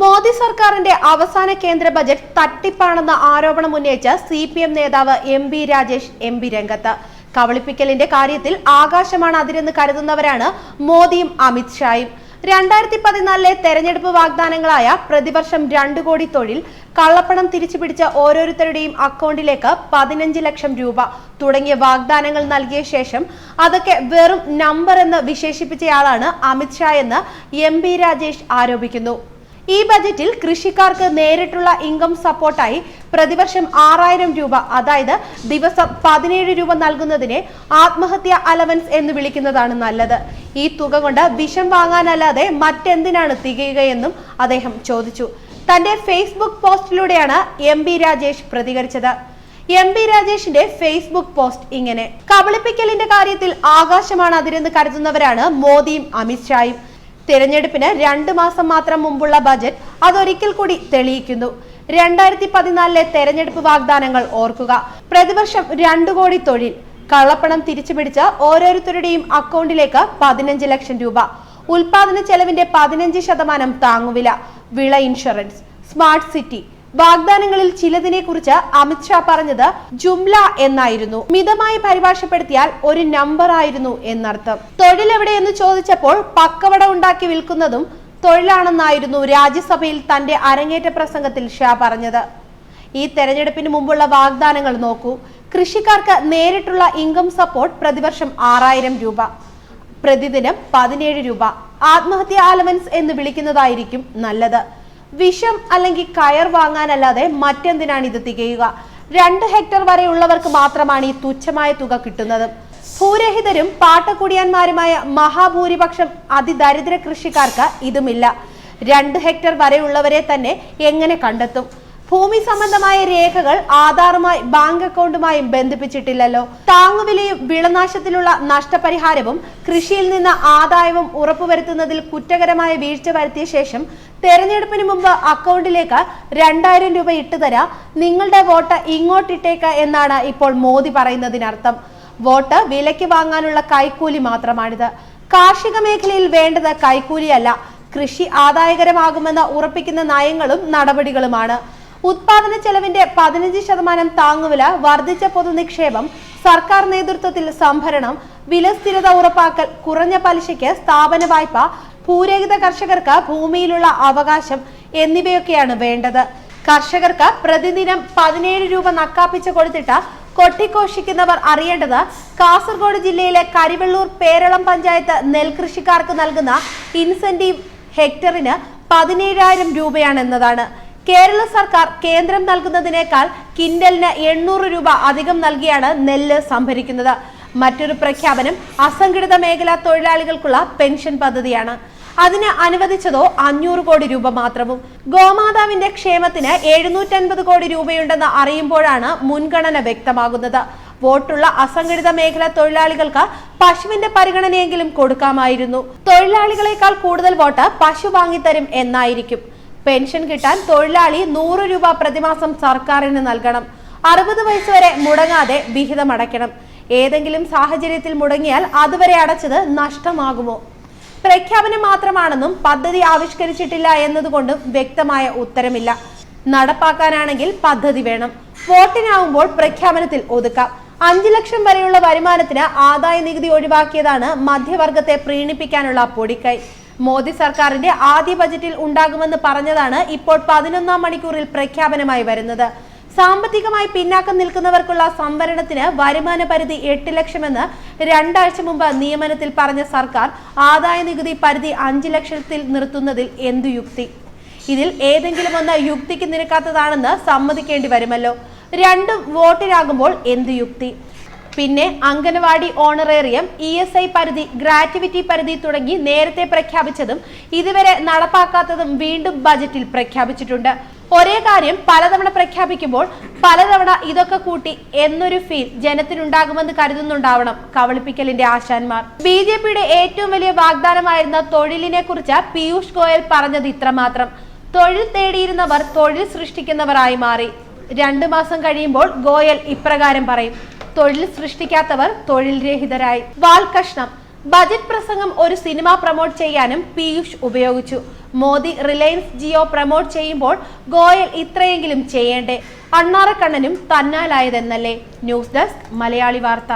മോദി സർക്കാരിന്റെ അവസാന കേന്ദ്ര ബജറ്റ് തട്ടിപ്പാണെന്ന ആരോപണം ഉന്നയിച്ച സി പി എം നേതാവ് M B Rajesh M P രംഗത്ത്. കവളിപ്പിക്കലിന്റെ കാര്യത്തിൽ ആകാശമാണ് അതിരെന്ന് കരുതുന്നവരാണ് മോദിയും അമിത്ഷായും രണ്ടായിരത്തി പതിനാലിലെ തെരഞ്ഞെടുപ്പ് വാഗ്ദാനങ്ങളായ പ്രതിവർഷം രണ്ടു കോടി തൊഴിൽ കള്ളപ്പണം തിരിച്ചുപിടിച്ച ഓരോരുത്തരുടെയും അക്കൗണ്ടിലേക്ക് പതിനഞ്ച് ലക്ഷം രൂപ തുടങ്ങിയ വാഗ്ദാനങ്ങൾ നൽകിയ ശേഷം അതൊക്കെ വെറും നമ്പർ എന്ന് വിശേഷിപ്പിച്ചയാളാണ് അമിത്ഷാ എന്ന് എം രാജേഷ് ആരോപിക്കുന്നു. ഈ ബജറ്റിൽ കൃഷിക്കാർക്ക് നേരിട്ടുള്ള ഇൻകം സപ്പോർട്ടായി പ്രതിവർഷം ആറായിരം രൂപ അതായത് ദിവസം പതിനേഴ് രൂപ നൽകുന്നതിനെ ആത്മഹത്യ അലവൻസ് എന്ന് വിളിക്കുന്നതാണ് നല്ലത്. ഈ തുക കൊണ്ട് വിഷം വാങ്ങാനല്ലാതെ മറ്റെന്തിനാണ് തികയുകയെന്നും അദ്ദേഹം ചോദിച്ചു. തന്റെ ഫേസ്ബുക്ക് പോസ്റ്റിലൂടെയാണ് എം ബി രാജേഷ് പ്രതികരിച്ചത്. എം ബി രാജേഷിന്റെ ഫേസ്ബുക്ക് പോസ്റ്റ് ഇങ്ങനെ. കബളിപ്പിക്കലിന്റെ കാര്യത്തിൽ ആകാശമാണ് അതിരെന്ന് കരുതുന്നവരാണ് മോദിയും അമിത്ഷായും. തിരഞ്ഞെടുപ്പിന് രണ്ട് മാസം മാത്രം മുമ്പുള്ള ബജറ്റ് അതൊരിക്കൽ കൂടി തെളിയിക്കുന്നു. രണ്ടായിരത്തി പതിനാലിലെ തെരഞ്ഞെടുപ്പ് വാഗ്ദാനങ്ങൾ ഓർക്കുക. പ്രതിവർഷം രണ്ടു കോടി തൊഴിൽ. കള്ളപ്പണം തിരിച്ചുപിടിച്ച് ഓരോരുത്തരുടെയും അക്കൗണ്ടിലേക്ക് പതിനഞ്ച് ലക്ഷം രൂപ. ഉൽപാദന ചെലവിന്റെ പതിനഞ്ച് ശതമാനം താങ്ങുവില. വിള ഇൻഷുറൻസ്. Smart city. വാഗ്ദാനങ്ങളിൽ ചിലതിനെ കുറിച്ച് അമിത്ഷാ പറഞ്ഞത് ജുംല എന്നായിരുന്നു. മിതമായി പരിഭാഷപ്പെടുത്തിയാൽ ഒരു നമ്പർ ആയിരുന്നു എന്നർത്ഥം. തൊഴിലെവിടെയെന്ന് ചോദിച്ചപ്പോൾ പക്കവട ഉണ്ടാക്കി വിൽക്കുന്നതും തൊഴിലാണെന്നായിരുന്നു രാജ്യസഭയിൽ തന്റെ അരങ്ങേറ്റ പ്രസംഗത്തിൽ ഷാ പറഞ്ഞത്. ഈ തെരഞ്ഞെടുപ്പിന് മുമ്പുള്ള വാഗ്ദാനങ്ങൾ നോക്കൂ. കൃഷിക്കാർക്ക് നേരിട്ടുള്ള ഇൻകം സപ്പോർട്ട് പ്രതിവർഷം ആറായിരം രൂപ. പ്രതിദിനം പതിനേഴ് രൂപ. ആത്മഹത്യ അലവൻസ് എന്ന് വിളിക്കുന്നതായിരിക്കും നല്ലത്. വിഷം അല്ലെങ്കിൽ കയർ വാങ്ങാനല്ലാതെ മറ്റെന്തിനാണ് ഇത് തികയുക? രണ്ട് ഹെക്ടർ വരെയുള്ളവർക്ക് മാത്രമാണ് ഈ തുച്ഛമായ തുക കിട്ടുന്നത്. ഭൂരഹിതരും പാട്ടക്കുടിയാന്മാരുമായ മഹാഭൂരിപക്ഷം അതിദരിദ്ര കൃഷിക്കാർക്ക് ഇതുമില്ല. രണ്ട് ഹെക്ടർ വരെയുള്ളവരെ തന്നെ എങ്ങനെ കണ്ടെത്തും? ഭൂമി സംബന്ധമായ രേഖകൾ ആധാറുമായി ബാങ്ക് അക്കൗണ്ടുമായും ബന്ധിപ്പിച്ചിട്ടില്ലല്ലോ. താങ്ങുവിലയും വിളനാശത്തിലുള്ള നഷ്ടപരിഹാരവും കൃഷിയിൽ നിന്ന് ആദായവും ഉറപ്പുവരുത്തുന്നതിൽ കുറ്റകരമായ വീഴ്ച വരുത്തിയ ശേഷം തെരഞ്ഞെടുപ്പിന് മുമ്പ് അക്കൗണ്ടിലേക്ക് രണ്ടായിരം രൂപ ഇട്ടുതരാ നിങ്ങളുടെ വോട്ട് ഇങ്ങോട്ടിട്ടേക്ക് എന്നാണ് ഇപ്പോൾ മോദി പറയുന്നതിനർത്ഥം. വോട്ട് വിലയ്ക്ക് വാങ്ങാനുള്ള കൈക്കൂലി മാത്രമാണിത്. കാർഷിക മേഖലയിൽ വേണ്ടത് കൈക്കൂലിയല്ല. കൃഷി ആദായകരമാകുമെന്ന് ഉറപ്പിക്കുന്ന നയങ്ങളും നടപടികളുമാണ്. ഉത്പാദന ചെലവിന്റെ പതിനഞ്ച് ശതമാനം താങ്ങുവില വർദ്ധിച്ച പൊതുനിക്ഷേപം സർക്കാർ നേതൃത്വത്തിൽ സംഭരണം വില സ്ഥിരത ഉറപ്പാക്കൽ കുറഞ്ഞ പലിശയ്ക്ക് സ്ഥാപന വായ്പ ഭൂരഹിത കർഷകർക്ക് ഭൂമിയിലുള്ള അവകാശം എന്നിവയൊക്കെയാണ് വേണ്ടത്. കർഷകർക്ക് പ്രതിദിനം പതിനേഴ് രൂപ നക്കാപ്പിച്ച് കൊടുത്തിട്ട് കൊട്ടിഘോഷിക്കുന്നവർ അറിയേണ്ടത് കാസർഗോഡ് ജില്ലയിലെ കരിവെള്ളൂർ പേരളം പഞ്ചായത്ത് നെൽകൃഷിക്കാർക്ക് നൽകുന്ന ഇൻസെന്റീവ് ഹെക്ടറിന് പതിനേഴായിരം രൂപയാണെന്നതാണ്. കേരള സർക്കാർ കേന്ദ്രം നൽകുന്നതിനേക്കാൾ കിൻഡലിന് എണ്ണൂറ് രൂപ അധികം നൽകിയാണ് നെല്ല് സംഭരിക്കുന്നത്. മറ്റൊരു പ്രഖ്യാപനം അസംഘടിത മേഖലാ തൊഴിലാളികൾക്കുള്ള പെൻഷൻ പദ്ധതിയാണ്. അതിന് അനുവദിച്ചതോ അഞ്ഞൂറ് കോടി രൂപ മാത്രവും. ഗോമാതാവിന്റെ ക്ഷേമത്തിന് എഴുന്നൂറ്റൻപത് കോടി രൂപയുണ്ടെന്ന് അറിയുമ്പോഴാണ് മുൻഗണന വ്യക്തമാകുന്നത്. വോട്ടുള്ള അസംഘടിത മേഖല തൊഴിലാളികൾക്ക് പശുവിന്റെ പരിഗണനയെങ്കിലും കൊടുക്കാമായിരുന്നു. തൊഴിലാളികളെക്കാൾ കൂടുതൽ വോട്ട് പശു വാങ്ങിത്തരും എന്നായിരിക്കും. പെൻഷൻ കിട്ടാൻ തൊഴിലാളി നൂറ് രൂപ പ്രതിമാസം സർക്കാരിന് നൽകണം. അറുപത് വയസ്സ് വരെ മുടങ്ങാതെ വിഹിതം അടയ്ക്കണം. ഏതെങ്കിലും സാഹചര്യത്തിൽ മുടങ്ങിയാൽ അതുവരെ അടച്ചത് നഷ്ടമാകുമോ? പ്രഖ്യാപനം മാത്രമാണെന്നും പദ്ധതി ആവിഷ്കരിച്ചിട്ടില്ല എന്നതുകൊണ്ടും വ്യക്തമായ ഉത്തരമില്ല. നടപ്പാക്കാനാണെങ്കിൽ പദ്ധതി വേണം. വോട്ടിനാവുമ്പോൾ പ്രഖ്യാപനത്തിൽ ഒതുക്കാം. അഞ്ചു ലക്ഷം വരെയുള്ള വരുമാനത്തിന് ആദായ നികുതി ഒഴിവാക്കിയതാണ് മധ്യവർഗത്തെ പ്രീണിപ്പിക്കാനുള്ള പൊടിക്കൈ. മോദി സർക്കാരിന്റെ ആദ്യ ബജറ്റിൽ ഉണ്ടാകുമെന്ന് പറഞ്ഞതാണ് ഇപ്പോൾ പതിനൊന്നാം മണിക്കൂറിൽ പ്രഖ്യാപനമായി വരുന്നത്. സാമ്പത്തികമായി പിന്നാക്കം നിൽക്കുന്നവർക്കുള്ള സംവരണത്തിന് വരുമാന പരിധി എട്ട് ലക്ഷമെന്ന് രണ്ടാഴ്ച മുമ്പ് നിയമനത്തിൽ പറഞ്ഞ സർക്കാർ ആദായ നികുതി പരിധി അഞ്ച് ലക്ഷത്തിൽ നിർത്തുന്നതിൽ എന്തു യുക്തി? ഇതിൽ ഏതെങ്കിലും ഒന്ന് യുക്തിക്ക് നിരക്കാത്തതാണെന്ന് സമ്മതിക്കേണ്ടി വരുമല്ലോ. രണ്ടും വോട്ടിനാകുമ്പോൾ എന്ത് യുക്തി? പിന്നെ anganwadi honorarium E S I പരിധി ഗ്രാറ്റുവിറ്റി പരിധി തുടങ്ങി നേരത്തെ പ്രഖ്യാപിച്ചതും ഇതുവരെ നടപ്പാക്കാത്തതും വീണ്ടും ബജറ്റിൽ പ്രഖ്യാപിച്ചിട്ടുണ്ട്. ഒരേ കാര്യം പലതവണ പ്രഖ്യാപിക്കുമ്പോൾ പലതവണ ഇതൊക്കെ കൂട്ടി എന്നൊരു ഫീൽ ജനത്തിനുണ്ടാകുമെന്ന് കരുതുന്നുണ്ടാവണം കവളിപ്പിക്കലിന്റെ ആശാന്മാർ. ബി ജെ പിയുടെ ഏറ്റവും വലിയ വാഗ്ദാനമായിരുന്ന തൊഴിലിനെ കുറിച്ച് പീയൂഷ് ഗോയൽ പറഞ്ഞത് ഇത്രമാത്രം. തൊഴിൽ തേടിയിരുന്നവർ തൊഴിൽ സൃഷ്ടിക്കുന്നവരായി മാറി. രണ്ടു മാസം കഴിയുമ്പോൾ ഗോയൽ ഇപ്രകാരം പറയും. തൊഴിൽ സൃഷ്ടിക്കാത്തവർ തൊഴിൽ രഹിതരായി. വാൽകഷ്ണം. ബജറ്റ് പ്രസംഗം ഒരു സിനിമ പ്രൊമോട്ട് ചെയ്യാനും പീയൂഷ് ഉപയോഗിച്ചു. മോദി റിലയൻസ് ജിയോ പ്രൊമോട്ട് ചെയ്യുമ്പോൾ ഗോയൽ ഇത്രയെങ്കിലും ചെയ്യേണ്ടേ? അണ്ണാറക്കണ്ണനും തന്നാലായതെന്നല്ലേ? ന്യൂസ് ഡെസ്ക് മലയാളി വാർത്ത.